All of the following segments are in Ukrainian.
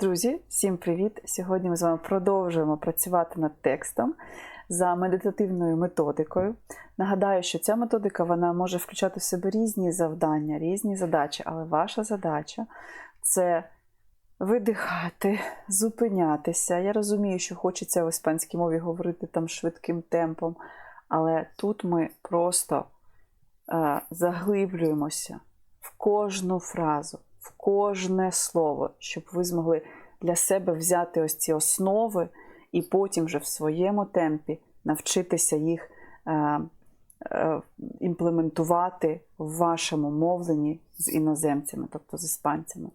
Друзі, всім привіт! Сьогодні ми з вами продовжуємо працювати над текстом за медитативною методикою. Нагадаю, що ця методика вона може включати в себе різні завдання, різні задачі, але ваша задача це видихати, зупинятися. Я розумію, що хочеться в іспанській мові говорити там швидким темпом, але тут ми просто е, заглиблюємося в кожну фразу, в кожне слово, щоб ви змогли для себе взяти ось ці основи і потім вже в своєму темпі навчитися їх е, е, імплементувати в вашому мовленні з іноземцями, тобто з іспанцями.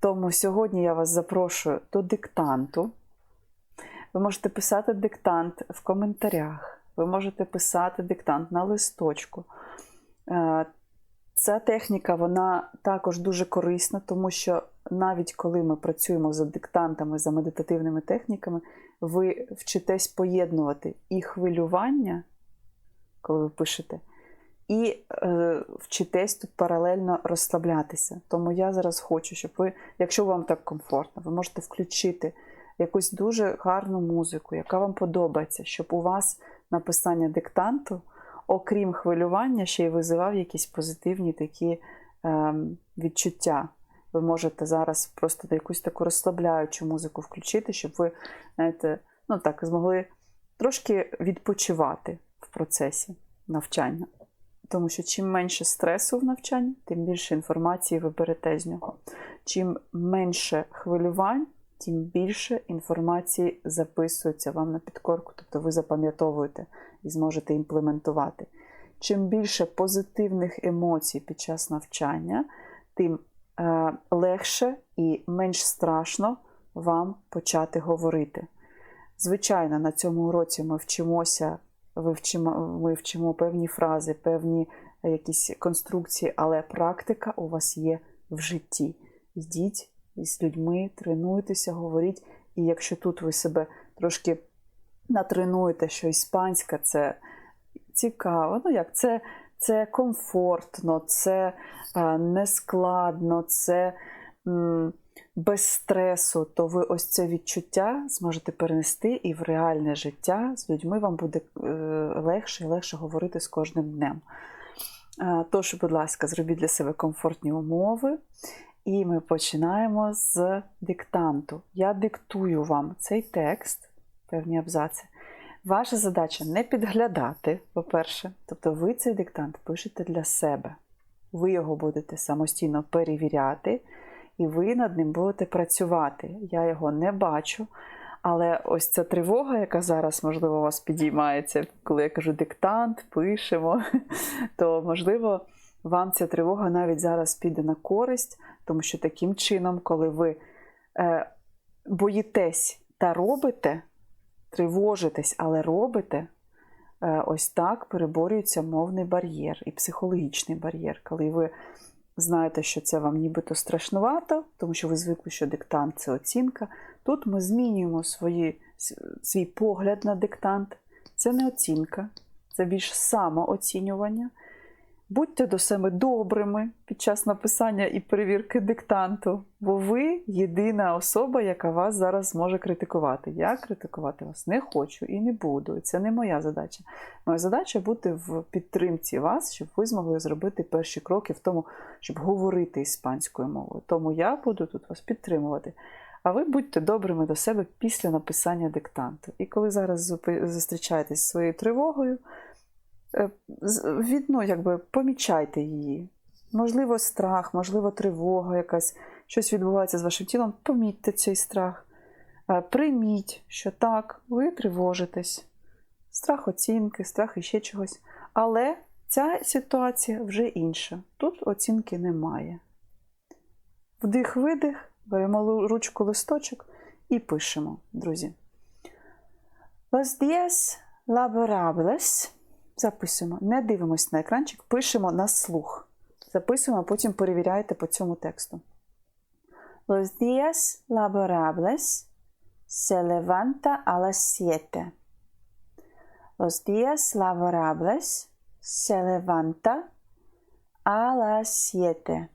Тому сьогодні я вас запрошую до диктанту. Ви можете писати диктант в коментарях, ви можете писати диктант на листочку. Ця техніка вона також дуже корисна, тому що навіть коли ми працюємо за диктантами, за медитативними техніками, ви вчитесь поєднувати і хвилювання, коли ви пишете, і е, вчитесь тут паралельно розслаблятися. Тому я зараз хочу, щоб ви, якщо вам так комфортно, ви можете включити якусь дуже гарну музику, яка вам подобається, щоб у вас написання диктанту окрім хвилювання, ще й визивав якісь позитивні такі е, відчуття. Ви можете зараз просто якусь таку розслабляючу музику включити, щоб ви, знаєте, ну так, змогли трошки відпочивати в процесі навчання. Тому що чим менше стресу в навчанні, тим більше інформації ви берете з нього. Чим менше хвилювань, тим більше інформації записується вам на підкорку, тобто ви запам'ятовуєте і зможете імплементувати. Чим більше позитивних емоцій під час навчання, тим е, легше і менш страшно вам почати говорити. Звичайно, на цьому уроці ми вчимося, ми вчимо, ми вчимо певні фрази, певні якісь конструкції, але практика у вас є в житті. Йдіть із людьми, тренуйтеся, говоріть. І якщо тут ви себе трошки натренуєте, що іспанська це цікаво, ну як це це комфортно, це е, нескладно, це м, без стресу, то ви ось це відчуття зможете перенести і в реальне життя з людьми вам буде е, легше і легше говорити з кожним днем. Е, тож, будь ласка, зробіть для себе комфортні умови. І ми починаємо з диктанту. Я диктую вам цей текст, певні абзаци. Ваша задача не підглядати, по-перше, тобто ви цей диктант пишете для себе. Ви його будете самостійно перевіряти, і ви над ним будете працювати. Я його не бачу. Але ось ця тривога, яка зараз, можливо, у вас підіймається, коли я кажу диктант, пишемо, то, можливо, вам ця тривога навіть зараз піде на користь, тому що таким чином, коли ви е, боїтесь та робите, тривожитесь, але робите, е, ось так переборюється мовний бар'єр і психологічний бар'єр, коли ви знаєте, що це вам нібито страшнувато, тому що ви звикли, що диктант це оцінка. Тут ми змінюємо свої, свій погляд на диктант. Це не оцінка, це більш самооцінювання. Будьте до себе добрими під час написання і перевірки диктанту, бо ви єдина особа, яка вас зараз може критикувати. Я критикувати вас не хочу і не буду. Це не моя задача. Моя задача бути в підтримці вас, щоб ви змогли зробити перші кроки в тому, щоб говорити іспанською мовою. Тому я буду тут вас підтримувати. А ви будьте добрими до себе після написання диктанту. І коли зараз зустрічаєтесь зі своєю тривогою. Е, від, ну, якби, помічайте її. Можливо, страх, можливо, тривога якась, щось відбувається з вашим тілом, помітьте цей страх. Е, прийміть, що так, ви тривожитесь. Страх оцінки, страх іще чогось. Але ця ситуація вже інша. Тут оцінки немає. Вдих-видих, беремо ручку листочок і пишемо, друзі. Los días Записуємо. Не дивимося на екранчик, пишемо на слух. Записуємо, а потім перевіряйте по цьому тексту. Los días laborables se levanta a las 7. Los días laborables se levanta a las 7.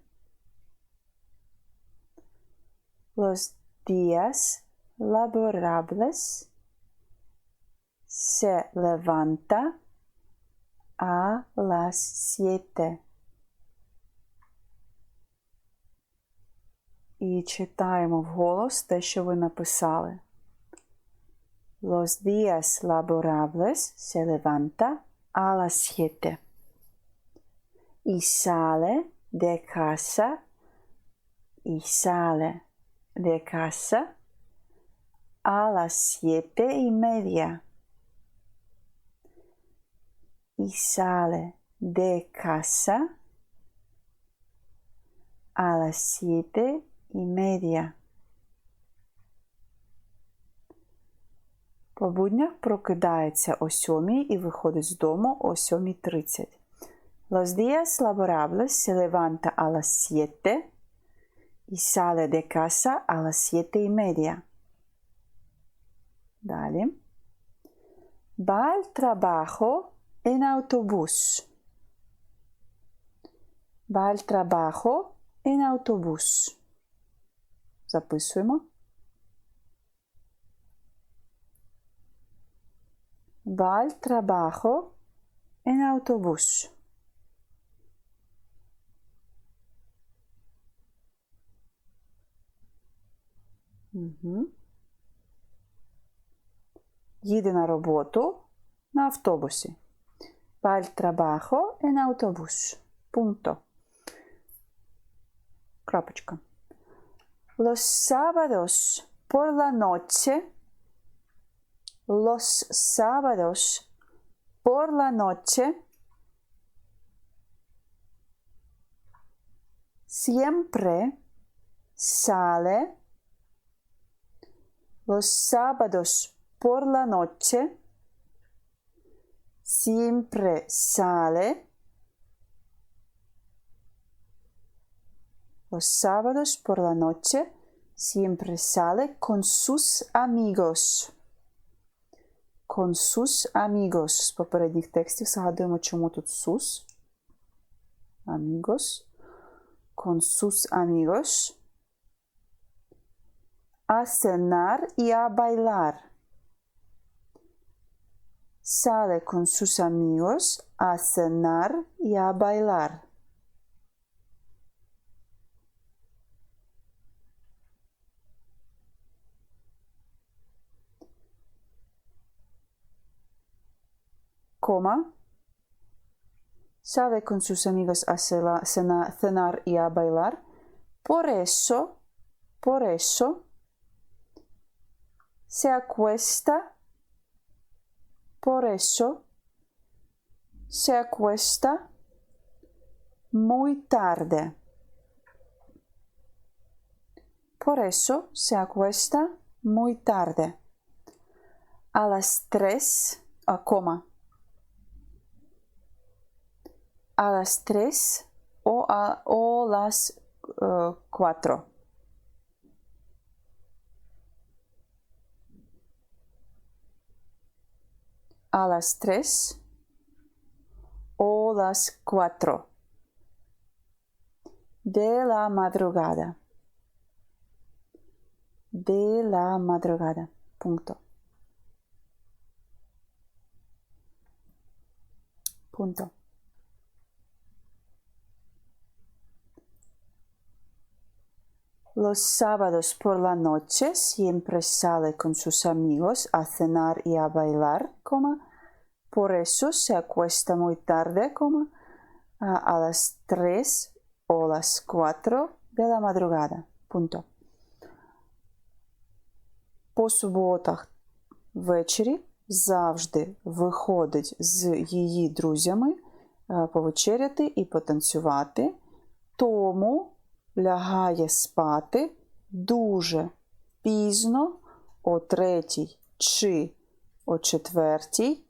Los días laborables se levanta a las siete. І читаємо вголос те, що ви написали. Los días laborables se levanta a las siete. Y sale de casa y sale de casa a las siete y media. Y sale de casa a las siete y media. По буднях прокидається о 7 і виходить з дому о 7.30. Los días laborables se levanta a las 7 y sale de casa a las 7 y media. Далі. Va al trabajo en autobús. Va al trabajo en autobús. Записуємо. Va al trabajo en autobús. Угу. Їде на роботу на автобусі. Va al trabajo en autobús. Punto. Крапочка. Los sábados por la noche, los sábados por la noche, siempre sale, los sábados por la noche, siempre sale, Los sábados por la noche siempre sale con sus amigos. Con sus amigos. З попередніх текстів згадуємо, чому тут sus. Amigos. Con sus amigos. A cenar y a bailar. Sale con sus amigos a cenar y a bailar. coma, sale con sus amigos a cela- cena- cenar y a bailar. Por eso, por eso, se acuesta, por eso, se acuesta muy tarde. Por eso se acuesta muy tarde. A las tres, a coma, a las 3 o, a, o las uh, 4. A las 3 o las 4 de la madrugada. De la madrugada. Punto. Punto. Los sábados por la noche siempre sale con sus amigos a cenar y a bailar, coma. Por eso se acuesta muy tarde, coma, a, las 3 o las 4 de la madrugada. Punto. По суботах ввечері завжди виходить з її друзями е, повечеряти і потанцювати. Тому лягає спати дуже пізно о третій чи о четвертій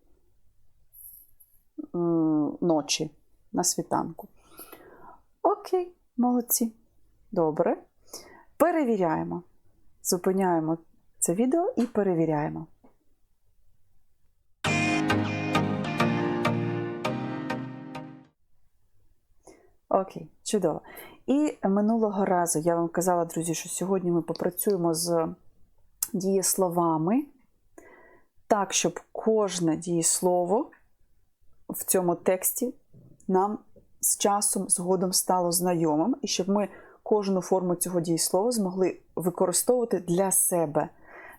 ночі на світанку. Окей, молодці. Добре. Перевіряємо. Зупиняємо це відео і перевіряємо. Окей, чудово. І минулого разу я вам казала, друзі, що сьогодні ми попрацюємо з дієсловами так, щоб кожне дієслово в цьому тексті нам з часом згодом стало знайомим, і щоб ми кожну форму цього дієслова змогли використовувати для себе.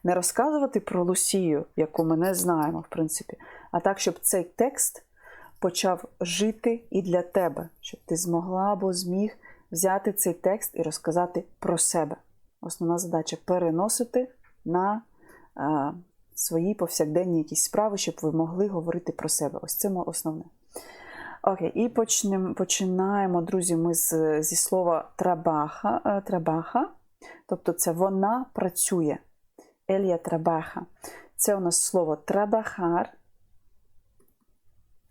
Не розказувати про Лусію, яку ми не знаємо, в принципі, а так, щоб цей текст почав жити і для тебе, щоб ти змогла або зміг взяти цей текст і розказати про себе. Основна задача переносити на а, свої повсякденні якісь справи, щоб ви могли говорити про себе. Ось це основне. Окей, і почнем, починаємо, друзі, ми з, зі слова трабаха, трабаха, тобто це вона працює. Елія трабаха. Це у нас слово трабахар.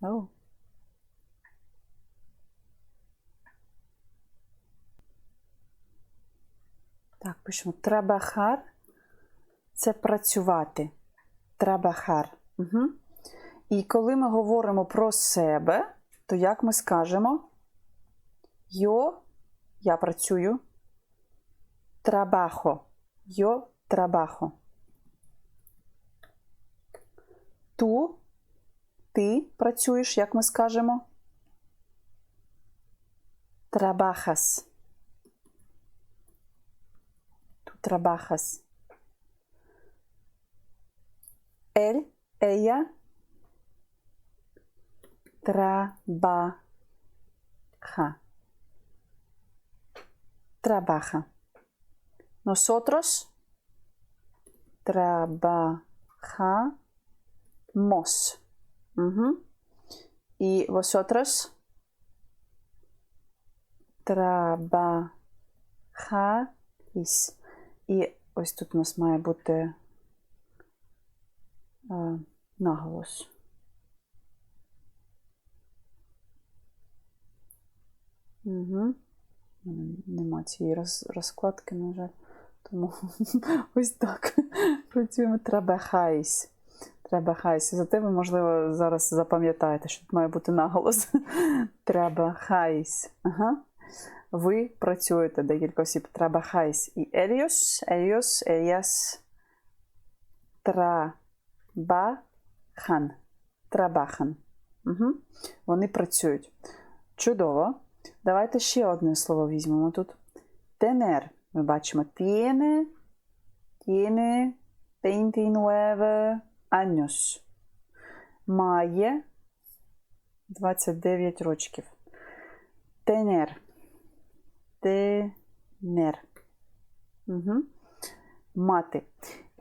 Oh. Так, пишемо трабахар. Це працювати. Трабахар. Угу. І коли ми говоримо про себе, то як ми скажемо? Йо, я працюю. Трабахо. Йо трабахо. Ту, ти працюєш, як ми скажемо? Трабахас. Ту трабахас. Ель, ella, trabaja. Trabaja. Nosotros trabajamos. Угу. Y vosotros trabajáis. І ось тут у нас має бути а, наголос. Угу. Нема цієї роз, розкладки, на жаль. Тому ось так працюємо. Треба хайсь. Треба хайсь. Зате ви, можливо, зараз запам'ятаєте, що тут має бути наголос. Треба хайсь. Ага. Ви працюєте декілька осіб. Треба хайсь. І еліос, еліос, еліас. Трабахан. Трабахан. Угу. Вони працюють. Чудово. Давайте ще одне слово візьмемо тут. Тенер. Ми бачимо tiene, tiene 29 años. Має 29 рочків. Тенер. Тенер. Угу. Мати.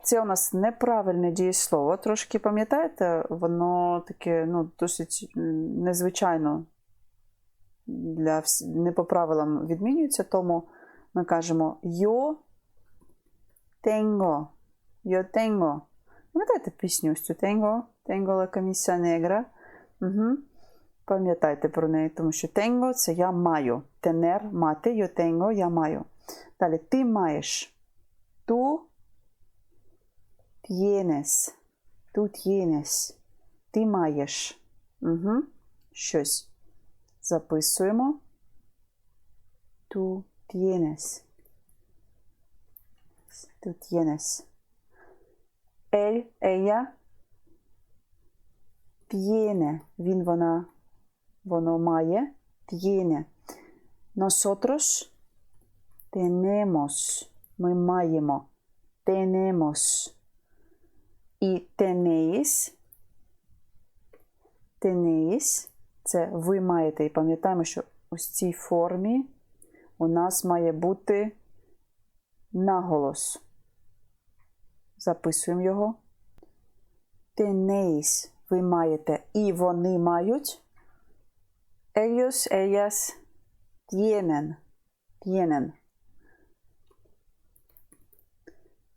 Це у нас неправильне дієслово. Трошки пам'ятаєте, воно таке ну, досить незвичайно для не по правилам відмінюється, тому ми кажемо yo tengo. Yo tengo. Пам'ятаєте пісню ось цю tengo? Tengo la camisa negra. Угу. Пам'ятайте про неї, тому що tengo – це я маю. Тенер мати, yo tengo, я маю. Далі ти маєш. Ту tienes. Ту tienes. Ти маєш. Угу. Щось. Записуємо. Ту tienes. Tú tienes. Él, ella tiene. Він, вона, воно має. Tiene. Nosotros tenemos. Ми маємо. Tenemos. І tenéis. Tenéis. Це ви маєте. І пам'ятаємо, що ось цій формі у нас має бути наголос. Записуємо його. Tenéis. Ви маєте і вони мають. Ellos, ellas tienen. Tienen.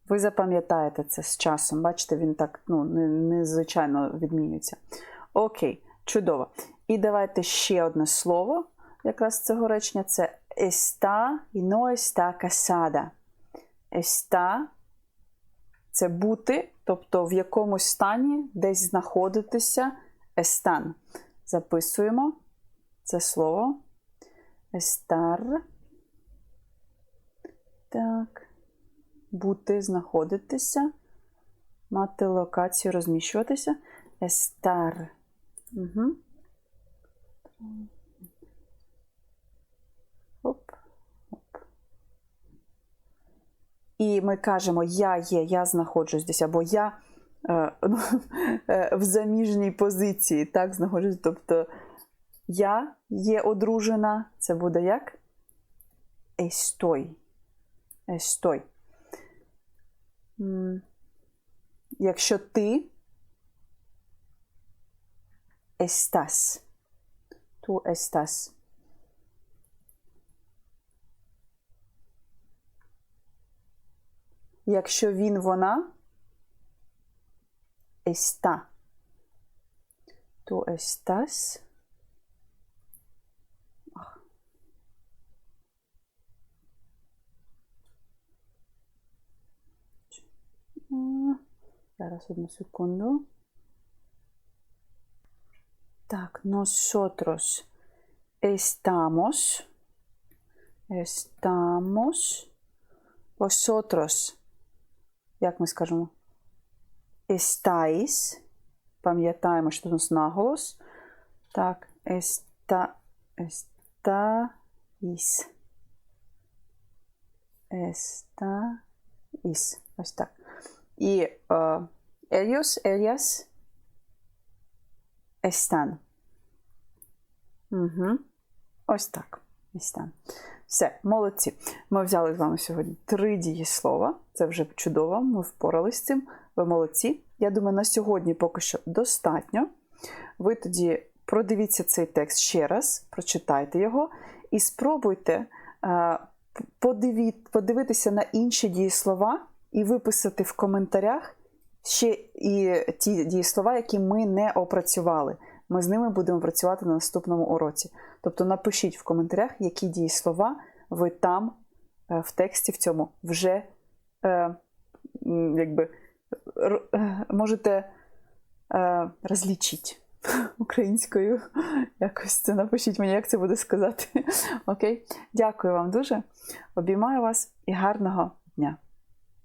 Ви запам'ятаєте це з часом. Бачите, він так ну, незвичайно відмінюється. Окей, чудово. І давайте ще одне слово. Якраз цього речення це está і no está casada. Está це бути, тобто в якомусь стані десь знаходитися están. Записуємо це слово. Estar. Так. Бути, знаходитися. Мати локацію, розміщуватися. Estar. Угу. Оп. Оп. І ми кажемо я є, я знаходжусь десь, або я е, ну, в заміжній позиції, так, знаходжусь. Тобто я є одружена, це буде як? Estoy. М, Якщо ти estás. Tú estás. Якщо він, вона está. Tú estás. Зараз одну секунду. Так, nosotros estamos. Estamos. Vosotros. Як ми скажемо? Estáis. Пам'ятаємо, що тут у нас наголос. Так, еста, естаїс. Естаїс. Ось так. І е, ellos, ellas. Угу. Ось так. Están. Все, молодці. Ми взяли з вами сьогодні три дієслова. Це вже чудово, ми впоралися з цим. Ви молодці. Я думаю, на сьогодні поки що достатньо. Ви тоді продивіться цей текст ще раз, прочитайте його і спробуйте е, подивитися на інші дієслова і виписати в коментарях ще і ті дієслова, які ми не опрацювали. Ми з ними будемо працювати на наступному уроці. Тобто напишіть в коментарях, які дієслова ви там е, в тексті в цьому вже е, якби, е, можете е, розлічити українською. Якось це напишіть мені, як це буде сказати. Окей? Дякую вам дуже. Обіймаю вас і гарного дня.